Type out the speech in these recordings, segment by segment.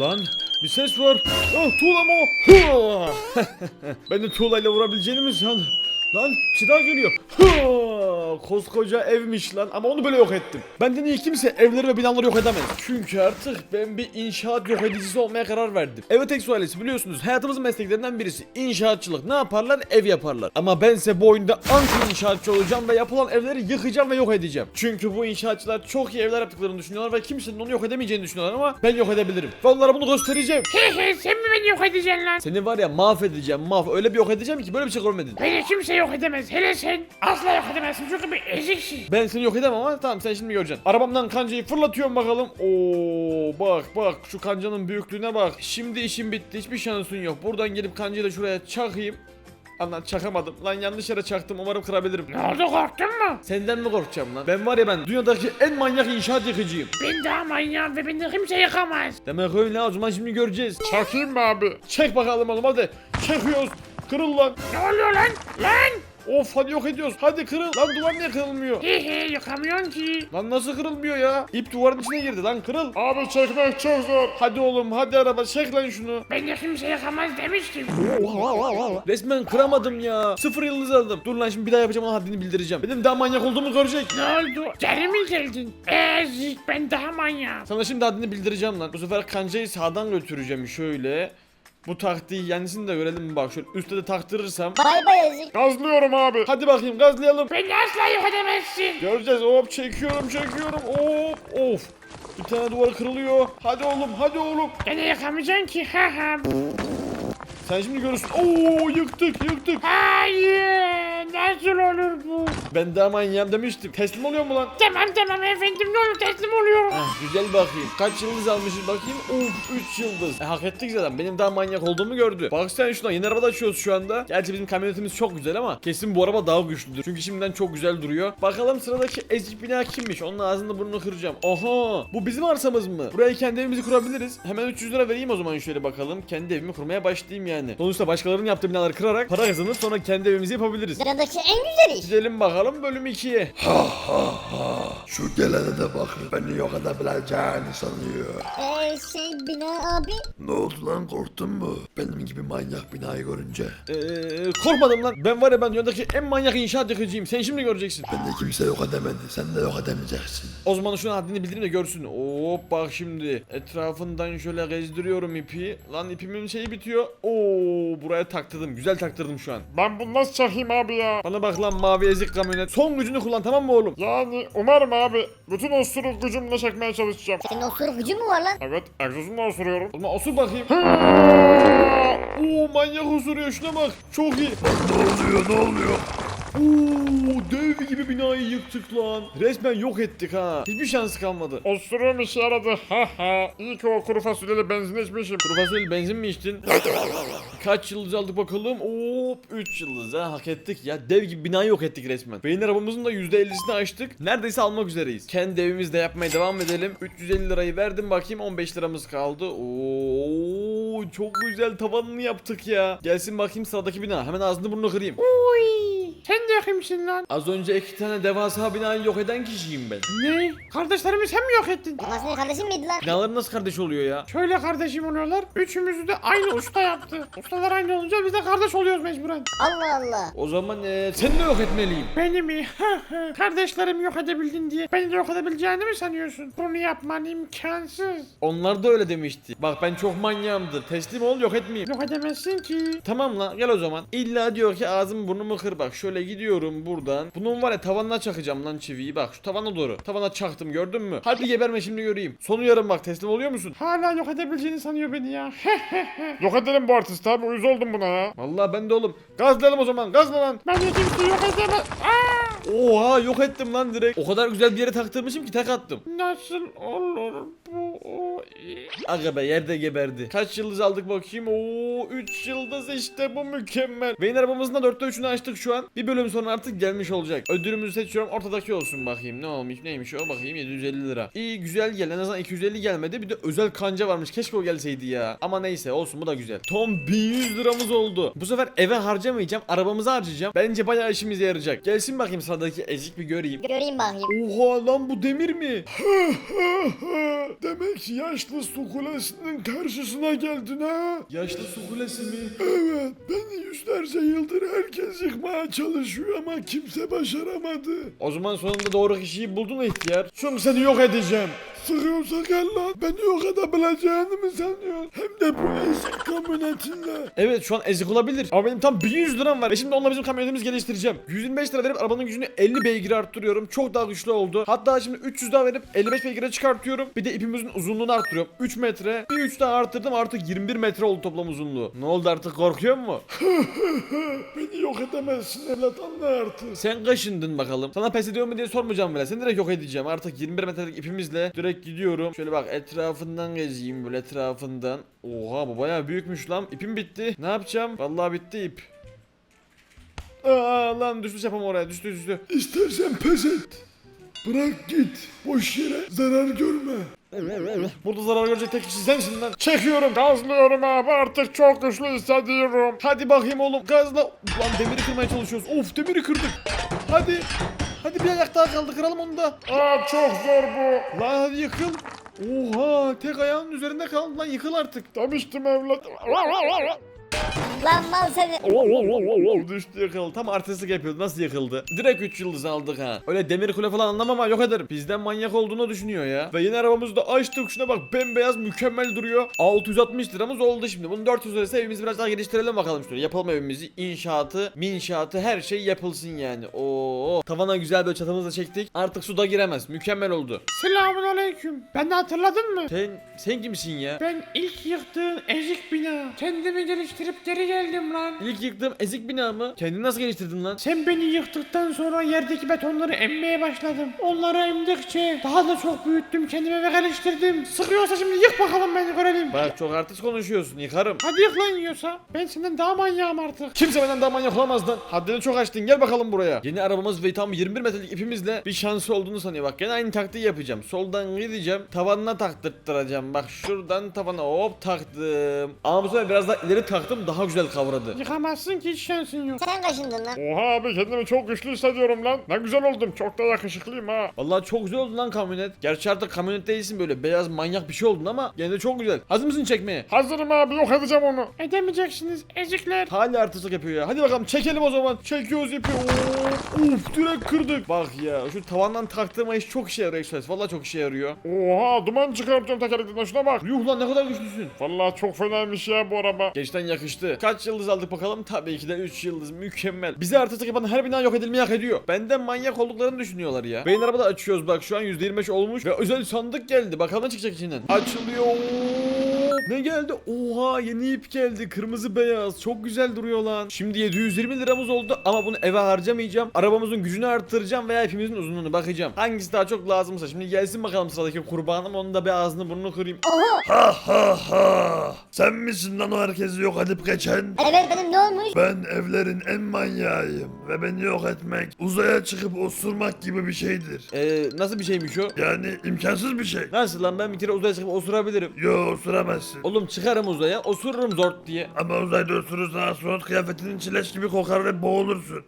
Lan bir ses var. Ah tuğla mı o? Ben de tuğlayla vurabileceğini mi sandın? Lan bir şey daha geliyor. Koskoca evmiş lan ama onu böyle yok ettim. Benden iyi kimse evleri ve binaları yok edemez. Çünkü artık ben bir inşaat yok edicisi olmaya karar verdim. Evet Exo ailesi biliyorsunuz hayatımızın mesleklerinden birisi inşaatçılık. Ne yaparlar? Ev yaparlar. Ama bense bu oyunda anti inşaatçı olacağım ve yapılan evleri yıkacağım ve yok edeceğim. Çünkü bu inşaatçılar çok iyi evler yaptıklarını düşünüyorlar ve kimsenin onu yok edemeyeceğini düşünüyorlar ama ben yok edebilirim. Ve onlara bunu göstereceğim. He he sen mi beni yok edeceksin lan? Seni var ya mahvedeceğim mahv öyle bir yok edeceğim ki böyle bir şey görmedin. Beni kimse yok edemez. Hele sen asla yok edemezsin çünkü bir eziksin. Ben seni yok edemem ama tamam sen şimdi göreceksin. Arabamdan kancayı fırlatıyorum bakalım. Oo bak bak şu kancanın büyüklüğüne bak. Şimdi işim bitti hiçbir şansın yok. Buradan gelip kancayı da şuraya çakayım. Lan çakamadım. Lan yanlış yere çaktım. Umarım kırabilirim. Ne oldu korktun mu? Senden mi korkacağım lan? Ben var ya ben dünyadaki en manyak inşaat yıkıcıyım. Ben daha manyağım ve beni kimse yıkamaz. Demek öyle o zaman şimdi göreceğiz. Çakayım mı abi? Çek bakalım oğlum hadi. Çekiyoruz. Kırıl lan. Ne oluyor lan? Lan! Of hadi yok ediyoruz. Hadi kırıl. Lan duvar niye kırılmıyor? He he yıkamıyorsun ki. Lan nasıl kırılmıyor ya? İp duvarın içine girdi lan kırıl. Abi çekmek çok zor. Hadi oğlum hadi araba çek lan şunu. Ben de kimse yıkamaz demiştim. Resmen kıramadım ya. Sıfır yıldız aldım. Dur lan şimdi bir daha yapacağım ona haddini bildireceğim. Benim daha manyak olduğumu görecek. Ne oldu? Geri mi geldin? Ezik ben daha manyağım. Sana şimdi haddini bildireceğim lan. Bu sefer kancayı sağdan götüreceğim şöyle. Bu taktiği yenisini de görelim bak şöyle üstte de taktırırsam. Bay bay ezik. Gazlıyorum abi. Hadi bakayım gazlayalım. Beni asla yok edemezsin. Göreceğiz hop çekiyorum çekiyorum hop of. Bir tane duvar kırılıyor. Hadi oğlum hadi oğlum. Beni yıkamayacaksın ki ha ha. Sen şimdi görürsün. Oo yıktık yıktık. Hayır. Nasıl olur bu? Ben daha manyağım demiştim. Teslim oluyor mu lan? Tamam tamam efendim ne olur teslim oluyorum. Ah, güzel bakayım. Kaç yıldız almışız bakayım? Uf 3 yıldız. E, hak ettik zaten. Benim daha manyak olduğumu gördü. Bak sen şuna yeni araba açıyoruz şu anda. Gerçi bizim kamyonetimiz çok güzel ama kesin bu araba daha güçlüdür. Çünkü şimdiden çok güzel duruyor. Bakalım sıradaki ezik bina kimmiş? Onun ağzını burnunu kıracağım. Aha! Bu bizim arsamız mı? Buraya kendi evimizi kurabiliriz. Hemen 300 lira vereyim o zaman şöyle bakalım. Kendi evimi kurmaya başlayayım yani. Sonuçta başkalarının yaptığı binaları kırarak para kazanıp sonra kendi evimizi yapabiliriz. Sıradaki en güzel iş. Gidelim bakalım bölüm 2'ye. Şu gelene de bakın beni yok edebileceğini sanıyor. Eee şey bina abi. Ne oldu lan korktun mu? Benim gibi manyak binayı görünce. Ee, korkmadım lan. Ben var ya ben dünyadaki en manyak inşaat yıkıcıyım. Sen şimdi göreceksin. Beni de kimse yok edemedi. Sen de yok edemeyeceksin. O zaman şuna haddini bildireyim de görsün. Hop bak şimdi. Etrafından şöyle gezdiriyorum ipi. Lan ipimin şeyi bitiyor. Oo buraya taktırdım. Güzel taktırdım şu an. Ben bunu nasıl çakayım abi ya? Bana bak lan mavi ezik kamyonet. Son gücünü kullan tamam mı oğlum? Yani umarım abi. Bütün osuruk gücümle çekmeye çalışacağım. Senin osuruk gücün mü var lan? Evet egzozumla osuruyorum. O zaman osur bakayım. Oo manyak osuruyor şuna bak. Çok iyi. Ne oluyor ne oluyor? Oo dev gibi binayı yıktık lan. Resmen yok ettik ha. Hiçbir şansı kalmadı. Osuruğum işe yaradı. Ha ha. İyi ki o kuru fasulyeli benzin içmişim. Kuru fasulye benzin mi içtin? Kaç yıldız aldık bakalım? Hop 3 yıldız ha hak ettik ya. Dev gibi binayı yok ettik resmen. Beyin arabamızın da %50'sini açtık. Neredeyse almak üzereyiz. Kendi evimizde yapmaya devam edelim. 350 lirayı verdim bakayım 15 liramız kaldı. Oo çok güzel tavanını yaptık ya. Gelsin bakayım sıradaki bina. Hemen ağzını burnunu kırayım. Uy. Sen de kimsin lan? Az önce iki tane devasa binayı yok eden kişiyim ben. Ne? Kardeşlerimi sen mi yok ettin? Bunlar senin kardeşin miydi lan? Binaların nasıl kardeş oluyor ya? Şöyle kardeşim oluyorlar. Üçümüzü de aynı usta yaptı. Ustalar aynı olunca biz de kardeş oluyoruz mecburen. Allah Allah. O zaman eee seni de yok etmeliyim. Beni mi? Kardeşlerimi yok edebildin diye beni de yok edebileceğini mi sanıyorsun? Bunu yapman imkansız. Onlar da öyle demişti. Bak ben çok manyağımdır. Teslim ol yok etmeyeyim. Yok edemezsin ki. Tamam lan gel o zaman. İlla diyor ki ağzımı burnumu kır bak. Şöyle gidiyorum buradan. Bunun var ya tavanına çakacağım lan çiviyi. Bak şu tavana doğru. Tavana çaktım gördün mü? Hadi geberme şimdi göreyim. Sonu yarım bak teslim oluyor musun? Hala yok edebileceğini sanıyor beni ya. Yok edelim bu artist abi. Uyuz oldum buna ya. Vallahi ben de oğlum. Gazlayalım o zaman. Gazla lan. ben de kimseyi yok edemem. Aa! Oha yok ettim lan direkt. O kadar güzel bir yere taktırmışım ki tek attım. Nasıl olur bu? Aga be yerde geberdi. Kaç yıldız aldık bakayım? Oo 3 yıldız işte bu mükemmel. Beyin arabamızın da 4'te 3'ünü açtık şu an. Bir bölüm sonra artık gelmiş olacak. Ödülümüzü seçiyorum. Ortadaki olsun bakayım. Ne olmuş neymiş o bakayım 750 lira. İyi güzel gel. En azından 250 gelmedi. Bir de özel kanca varmış. Keşke o gelseydi ya. Ama neyse olsun bu da güzel. Tom 1100 liramız oldu. Bu sefer eve harcamayacağım. Arabamızı harcayacağım. Bence bayağı işimize yarayacak. Gelsin bakayım sıradaki ezik bir göreyim. Göreyim bakayım. Oha lan bu demir mi? Demek yaşlı sukulent kulesinin karşısına geldin ha? Yaşlı su kulesi mi? Evet, beni yüzlerce yıldır herkes yıkmaya çalışıyor ama kimse başaramadı. O zaman sonunda doğru kişiyi buldun ihtiyar. Çünkü seni yok edeceğim. Sıkıyorsa gel lan, beni yok edebileceğini mi sanıyorsun? Hem de bu eski kamyonetinle. Evet şu an ezik olabilir. Ama benim tam 1100 liram var. Ve şimdi onunla bizim kamyonetimizi geliştireceğim. 125 lira verip arabanın gücünü 50 beygire arttırıyorum. Çok daha güçlü oldu. Hatta şimdi 300 daha verip 55 beygire çıkartıyorum. Bir de ipimizin uzunluğunu arttırıyorum. 3 metre. Bir 3 daha arttırdım artık 21 metre oldu toplam uzunluğu. Ne oldu artık korkuyor mu? Beni yok edemezsin evlat anla artık. Sen kaşındın bakalım. Sana pes ediyor mu diye sormayacağım bile. Seni direkt yok edeceğim. Artık 21 metrelik ipimizle direkt gidiyorum. Şöyle bak etrafından gezeyim böyle etrafından. Oha bu bayağı büyükmüş lan. İpim bitti. Ne yapacağım? Vallahi bitti ip. Aa lan düştü yapam oraya düştü düştü. İstersen pes et. Bırak git. Boş yere zarar görme. Burada zarar görecek tek kişi sensin lan. Çekiyorum. Gazlıyorum abi artık çok güçlü hissediyorum. Hadi bakayım oğlum gazla. Lan demiri kırmaya çalışıyoruz. Of demiri kırdık. Hadi. Hadi bir ayak daha kaldı kıralım onu da. Aa çok zor bu. Lan hadi yıkıl. Oha tek ayağının üzerinde kaldı lan yıkıl artık. Demiştim evlat. Lan mal seni. Düştü yıkıldı. Tam artistlik yapıyordu. Nasıl yıkıldı? Direkt 3 yıldız aldık ha. Öyle demir kule falan anlamam ama yok ederim. Bizden manyak olduğunu düşünüyor ya. Ve yeni arabamızı da açtık. Şuna bak bembeyaz mükemmel duruyor. 660 liramız oldu şimdi. Bunu 400 liraysa evimizi biraz daha geliştirelim bakalım şöyle. Yapalım evimizi. İnşaatı, minşaatı her şey yapılsın yani. Oo. Tavana güzel böyle çatımızı da çektik. Artık suda giremez. Mükemmel oldu. Selamun aleyküm. Beni hatırladın mı? Sen sen kimsin ya? Ben ilk yıktığın ezik bina. Kendimi geliştirip geri geldim lan. İlk yıktığım ezik bina mı? Kendini nasıl geliştirdin lan? Sen beni yıktıktan sonra yerdeki betonları emmeye başladım. Onları emdikçe daha da çok büyüttüm kendimi ve geliştirdim. Sıkıyorsa şimdi yık bakalım beni görelim. Bak çok artist konuşuyorsun. Yıkarım. Hadi yık lan yiyorsa. Ben senden daha manyağım artık. Kimse benden daha manyak olamaz lan. Haddini çok aştın gel bakalım buraya. Yeni arabamız ve tam 21 metrelik ipimizle bir şansı olduğunu sanıyor. Bak gene aynı taktiği yapacağım. Soldan gideceğim. Tavanına taktırttıracağım. Bak şuradan tavana hop taktım. Ama bu sefer biraz daha ileri taktım daha güzel kavradı. Yıkamazsın ki hiç şansın yok. Sen kaşındın lan. Oha abi kendimi çok güçlü hissediyorum lan. Ne güzel oldum. Çok da yakışıklıyım ha. Vallahi çok güzel oldu lan kamyonet. Gerçi artık kamyonet değilsin böyle beyaz manyak bir şey oldun ama gene de çok güzel. Hazır mısın çekmeye? Hazırım abi yok edeceğim onu. Edemeyeceksiniz ezikler. Hala artistlik yapıyor ya. Hadi bakalım çekelim o zaman. Çekiyoruz ipi. Oo, Uf direkt kırdık. Bak ya şu tavandan taktığım iş çok işe yarıyor Express. Vallahi çok işe yarıyor. Oha duman çıkartıyorum tekerlekten şuna bak. Yuh lan ne kadar güçlüsün. Vallahi çok fenaymış ya bu araba. Gençten yakıştı. Kaç yıldız aldık bakalım? Tabii ki de 3 yıldız. Mükemmel. Bize artistlik yapan her bina yok edilmeyi hak ediyor. Benden manyak olduklarını düşünüyorlar ya. Beyin arabada açıyoruz bak şu an %25 olmuş ve özel sandık geldi. Bakalım ne çıkacak içinden. Açılıyor. Ne geldi? Oha yeni ip geldi. Kırmızı beyaz. Çok güzel duruyor lan. Şimdi 720 liramız oldu ama bunu eve harcamayacağım. Arabamızın gücünü arttıracağım veya ipimizin uzunluğunu bakacağım. Hangisi daha çok lazımsa. Şimdi gelsin bakalım sıradaki kurbanım. Onun da bir ağzını burnunu kırayım. Ha ha ha. Sen misin lan o herkesi yok edip geçen? Evet benim ne olmuş? Ben evlerin en manyağıyım ve beni yok etmek uzaya çıkıp osurmak gibi bir şeydir. Ee, nasıl bir şeymiş o? Yani imkansız bir şey. Nasıl lan ben bir kere uzaya çıkıp osurabilirim. Yo osuramazsın. Oğlum çıkarım uzaya osururum zort diye. Ama uzayda osurursan astronot kıyafetinin çileş gibi kokar ve boğulursun.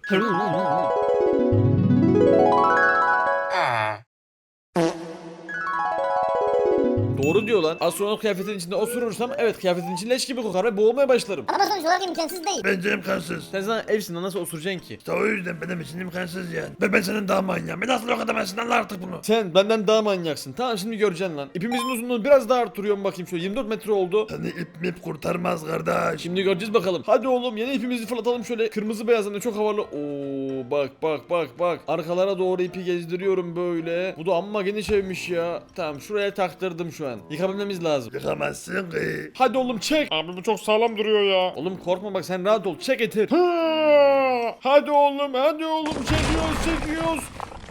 Doğru diyor lan. Astronot kıyafetinin içinde osurursam evet kıyafetin içinde leş gibi kokar ve boğulmaya başlarım. Ama sonuç olarak imkansız değil. Bence imkansız. Sen sana evsin lan nasıl osuracaksın ki? İşte o yüzden benim için imkansız yani. Ve ben senin daha manyağım. Beni nasıl yok edemezsin anla artık bunu. Sen benden daha manyaksın. Tamam şimdi göreceksin lan. İpimizin uzunluğunu biraz daha arttırıyorum bakayım şöyle 24 metre oldu. Seni ip mip kurtarmaz kardeş. Şimdi göreceğiz bakalım. Hadi oğlum yeni ipimizi fırlatalım şöyle. Kırmızı beyazdan da çok havalı. Oo bak bak bak bak. Arkalara doğru ipi gezdiriyorum böyle. Bu da amma geniş evmiş ya. Tamam şuraya taktırdım şu an. Yıkabilmemiz lazım. Yıkamazsın ki. Hadi oğlum çek. Abi bu çok sağlam duruyor ya. Oğlum korkma bak sen rahat ol. Çek etir. Ha! Hadi oğlum hadi oğlum çekiyoruz çekiyoruz.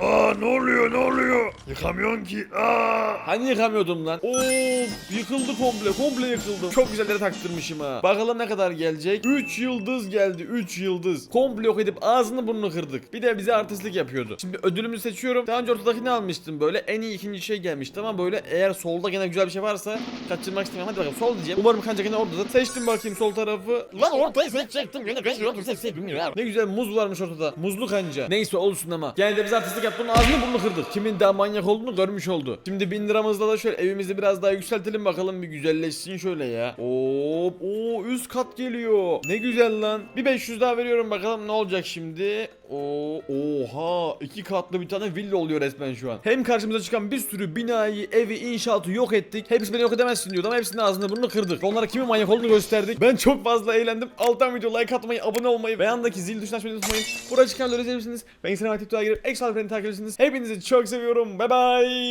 Aa ne oluyor ne oluyor? Yıkamıyorsun ki. Aa. Hani yıkamıyordum lan? Of yıkıldı komple komple yıkıldı. Çok güzel yere taktırmışım ha. Bakalım ne kadar gelecek. 3 yıldız geldi 3 yıldız. Komple yok edip ağzını burnunu kırdık. Bir de bize artistlik yapıyordu. Şimdi ödülümü seçiyorum. Daha önce ortadakini almıştım böyle. En iyi ikinci şey gelmişti ama böyle eğer solda gene güzel bir şey varsa kaçırmak istemiyorum. Hadi bakalım sol diyeceğim. Umarım kanca gene orada da. Seçtim bakayım sol tarafı. Lan ortayı seçecektim. Ne güzel muz varmış ortada. Muzlu kanca. Neyse olsun ama. Gene de bize artistlik Onun ağzını burnunu kırdık. Kimin daha manyak olduğunu görmüş oldu. Şimdi 1000 liramızla da şöyle evimizi biraz daha yükseltelim bakalım bir güzelleşsin şöyle ya. Hop. Oo üst kat geliyor. Ne güzel lan. Bir 500 daha veriyorum bakalım ne olacak şimdi. Oo, oha iki katlı bir tane villa oluyor resmen şu an. Hem karşımıza çıkan bir sürü binayı, evi, inşaatı yok ettik. Hepsini yok edemezsin diyordu ama hepsinin ağzını burnunu kırdık. Onlara kimin manyak olduğunu gösterdik. Ben çok fazla eğlendim. Alttan video like atmayı, abone olmayı ve yandaki zil tuşuna açmayı unutmayın. Burada çıkan videoları izleyebilirsiniz. Ve Instagram ve TikTok'a girip ekstra freni takip edebilirsiniz. Hepinizi çok seviyorum. Bye bye.